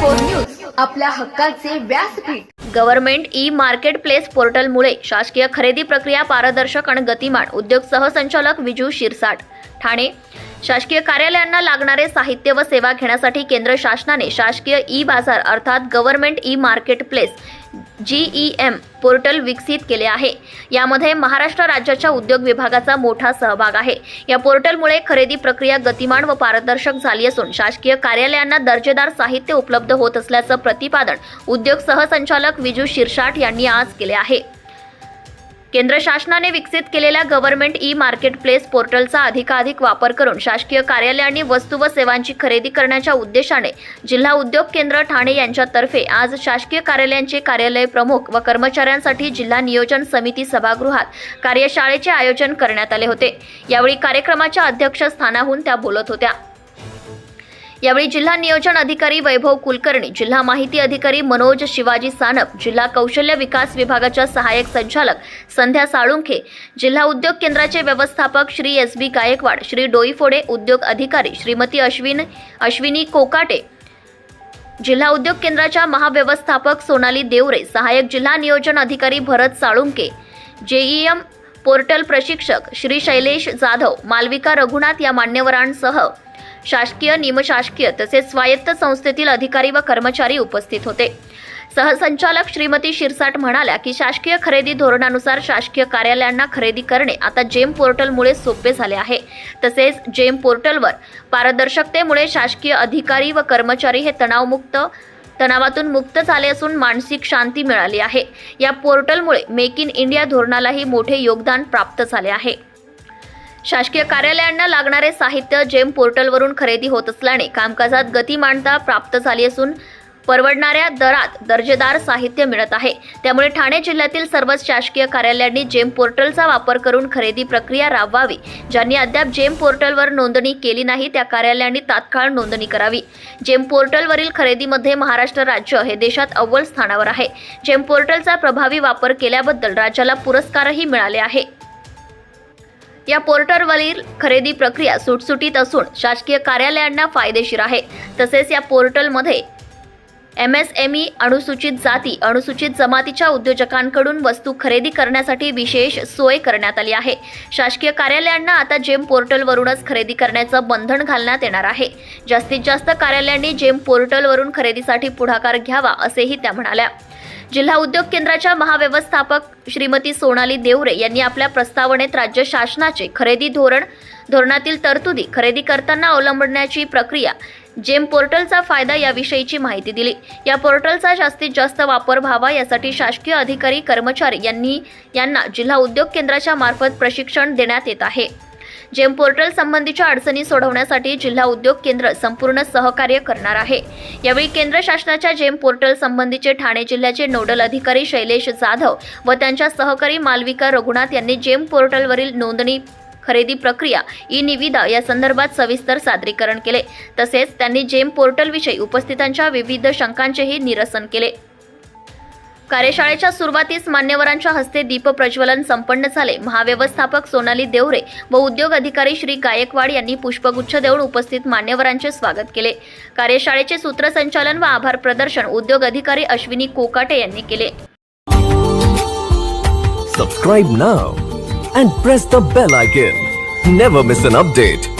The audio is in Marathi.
फोर न्यूज आपल्या हक्काचे व्यासपीठ. गव्हर्नमेंट ई मार्केट प्लेस पोर्टलमुळे शासकीय खरेदी प्रक्रिया पारदर्शक आणि गतिमान उद्योग सहसंचालक विजू शिरसाट. ठाणे शासकीय कार्यालयांना लागणारे साहित्य व सेवा घेण्यासाठी केंद्र शासनाने शासकीय ई बाजार अर्थात government e market place GE M portal विकसित केले आहे. यामध्ये महाराष्ट्र राज्याच्या उद्योग विभागाचा मोठा सहभाग आहे. या पोर्टलमुळे खरेदी प्रक्रिया गतिमान व पारदर्शक झाली असून शासकीय कार्यालयांना दर्जेदार साहित्य उपलब्ध होत असल्याचं प्रतिपादन उद्योग सहसंचालक विजू शिरसाट यांनी आज केले आहे. केंद्र शासनाने विकसित केलेल्या गव्हर्नमेंट ई मार्केट प्लेस पोर्टलचा अधिकाधिक वापर करून शासकीय कार्यालयांनी वस्तू व सेवांची खरेदी करण्याच्या उद्देशाने जिल्हा उद्योग केंद्र ठाणे यांच्यातर्फे आज शासकीय कार्यालयांचे कार्यालय प्रमुख व कर्मचाऱ्यांसाठी जिल्हा नियोजन समिती सभागृहात कार्यशाळेचे आयोजन करण्यात आले होते. यावेळी कार्यक्रमाच्या अध्यक्षस्थानाहून त्या बोलत होत्या. यावेळी जिल्हा नियोजन अधिकारी वैभव कुलकर्णी जिल्हा माहिती अधिकारी मनोज शिवाजी सानप जिल्हा कौशल्य विकास विभागाच्या सहाय्यक संचालक संध्या साळुंखे जिल्हा उद्योग केंद्राचे व्यवस्थापक श्री एस बी गायकवाड श्री डोईफोडे उद्योग अधिकारी श्रीमती अश्विन अश्विनी कोकाटे जिल्हा उद्योग केंद्राच्या महाव्यवस्थापक सोनाली देवरे सहाय्यक जिल्हा नियोजन अधिकारी भरत साळुंके जेईएम पोर्टल प्रशिक्षक श्री शैलेश जाधव मालविका रघुनाथ या मान्यवरांसह शासकीय निमशासकीय तसेच स्वायत्त संस्थेतील अधिकारी व कर्मचारी उपस्थित होते. सहसंचालक श्रीमती शिरसाट म्हणाल्या की शासकीय खरेदी धोरणानुसार शासकीय कार्यालयांना खरेदी करणे आता जेम पोर्टलमुळे सोपे झाले आहे. तसेच जेम पोर्टलवर पारदर्शकतेमुळे शासकीय अधिकारी व कर्मचारी हे तणावमुक्त तणावातून मुक्त झाले असून मानसिक शांती मिळाली आहे. या पोर्टलमुळे मेक इन इंडिया धोरणालाही मोठे योगदान प्राप्त झाले आहे. शासकीय कार्यालयांना लागणारे साहित्य जेम पोर्टलवरून खरेदी होत असल्याने कामकाजात गतिमानता प्राप्त झाली असून परवडणाऱ्या दरात दर्जेदार साहित्य मिळत आहे. त्यामुळे ठाणे जिल्ह्यातील सर्वच शासकीय कार्यालयांनी जेम पोर्टलचा वापर करून खरेदी प्रक्रिया राबवावी ज्यांनी अद्याप जेम पोर्टलवर नोंदणी केली नाही त्या कार्यालयांनी तात्काळ नोंदणी करावी. जेम पोर्टलवरील खरेदीमध्ये महाराष्ट्र राज्य हे देशात अव्वल स्थानावर आहे. जेम पोर्टलचा प्रभावी वापर केल्याबद्दल राज्याला पुरस्कारही मिळाले आहे. या पोर्टलवरील खरेदी प्रक्रिया सुटसुटीत असून शासकीय कार्यालयांना फायदेशीर आहे. तसेच या पोर्टलमध्ये एम एस एम ई अनुसूचित जाती अनुसूचित जमातीच्या उद्योजकांकडून वस्तू खरेदी करण्यासाठी विशेष सोय करण्यात आली आहे. शासकीय कार्यालयांना आता जेम पोर्टलवरूनच खरेदी करण्याचं बंधन घालण्यात येणार आहे. जास्तीत जास्त कार्यालयांनी जेम पोर्टलवरून खरेदीसाठी पुढाकार घ्यावा असेही त्या म्हणाल्या. जिल्हा उद्योग केंद्राच्या महाव्यवस्थापक श्रीमती सोनाली देवरे यांनी आपल्या प्रस्तावनेत राज्य शासनाचे खरेदी धोरण धोरणातील तरतुदी खरेदी करताना अवलंबण्याची प्रक्रिया जेम पोर्टलचा फायदा याविषयीची माहिती दिली. या पोर्टलचा जास्तीत जास्त वापर व्हावा यासाठी शासकीय अधिकारी कर्मचारी यांनी यांना जिल्हा उद्योग केंद्राच्या मार्फत प्रशिक्षण देण्यात येत आहे. जेम पोर्टल संबंधीच्या अडचणी सोडवण्यासाठी जिल्हा उद्योग केंद्र संपूर्ण सहकार्य करणार आहे. यावेळी केंद्र शासनाच्या जेम पोर्टल संबंधीचे ठाणे जिल्ह्याचे नोडल अधिकारी शैलेश जाधव व त्यांच्या सहकारी मालविका रघुनाथ यांनी जेम पोर्टलवरील नोंदणी खरेदी प्रक्रिया ई निविदा या संदर्भात सविस्तर सादरीकरण केले. तसेच त्यांनी जेम पोर्टलविषयी उपस्थितांच्या विविध शंकांचेही निरसन केले. कार्यशाळेच्या सुरुवातीस मान्यवरांच्या हस्ते दीपप्रज्वलन संपन्न झाले. महाव्यवस्थापक सोनाली देवरे व उद्योग अधिकारी श्री गायकवाड यांनी पुष्पगुच्छ देऊन उपस्थित मान्यवरांचे स्वागत केले. कार्यशाळेचे सूत्रसंचालन व आभार प्रदर्शन उद्योग अधिकारी अश्विनी कोकाटे यांनी केले. Subscribe now and press the bell icon never miss an update